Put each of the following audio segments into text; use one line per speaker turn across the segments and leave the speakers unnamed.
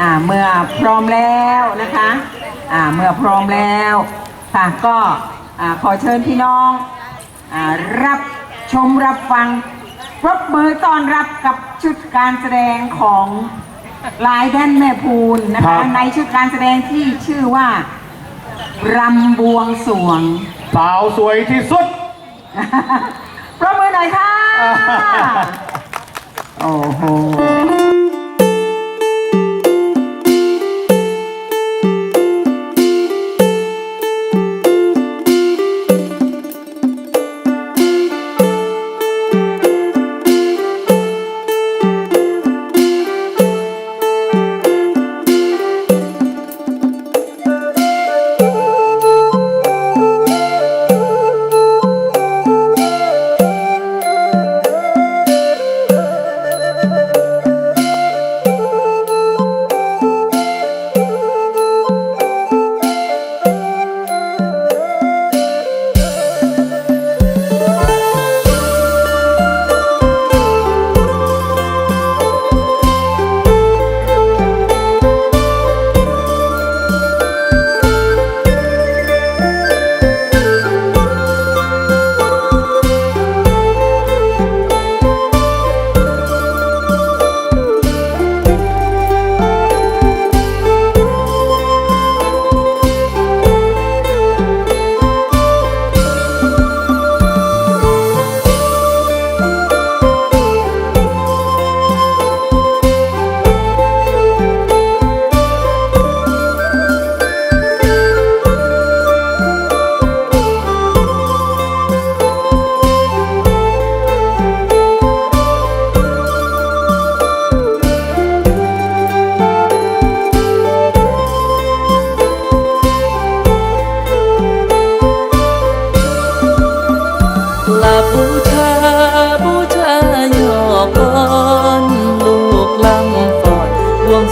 อ่าเมื่อพร้อมแล้วนะคะอ่าเมื่อพร้อมแล้วค่ะก็อ่าขอเชิญพี่น้องอ่ารับชมรับฟังปรบมือต้อนรับกับชุดการแสดงของลายแดนแม่พูนนะ
ครั
คะ
บ
ในชุดการแสดงที่ชื่อว่ารำบวงสรวง
สาวสวยที่สุด
ปรบมือหน่อยค่ะ โอ้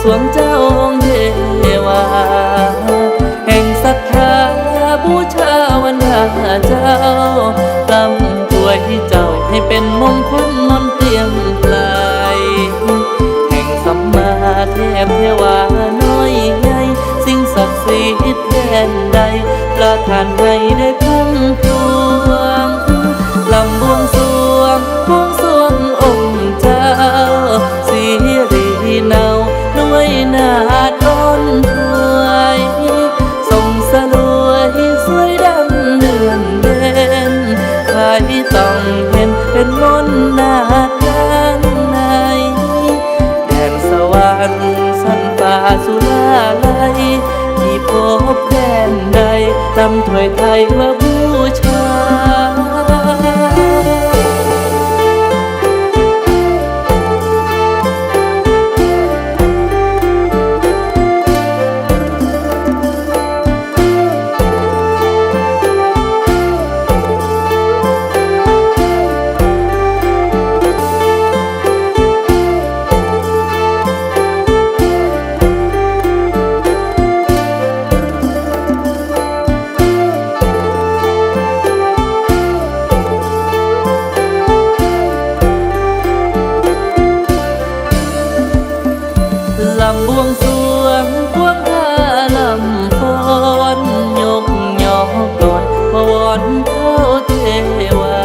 สวงเจ้าองค์เทวา แห่งศรัทธาบูชาวันดาเจ้าลำตัวให้เจ้าให้เป็นมงคลมนเตรียมไกลแห่งสัมมาเทพเทวาน้อยใหญ่สิ่งศักดิ์สิทธิ์แดนใดประทานให้ได้พังพวำถวยไทยมาบูชา ลำบวงสรวงพวงท่าลำฟ้อนยกยอก่อนพวอนเท้าเทวา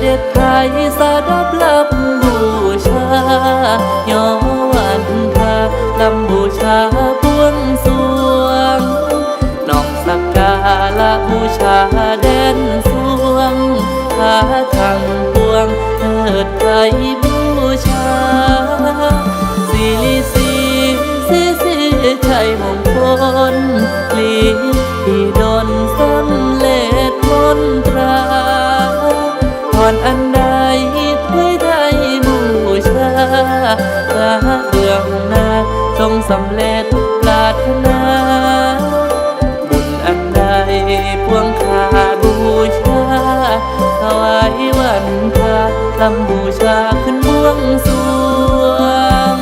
เด็จไทยสาดับลำบูชาย่อวันทาลำบูชาบวงสรวงน้องสักการะบูชาแดนสวงพาทางพวงเถิดไทย นหลีที่ดนสำเล็ดมนตราก่อนอันใดไม่ได้บูชาตาเบื้องหน้าทรงสำเร็จปรารถนา บุญอันใดพวงขาบูชาถวายวันพระลำบูชาขึ้นบวงสวง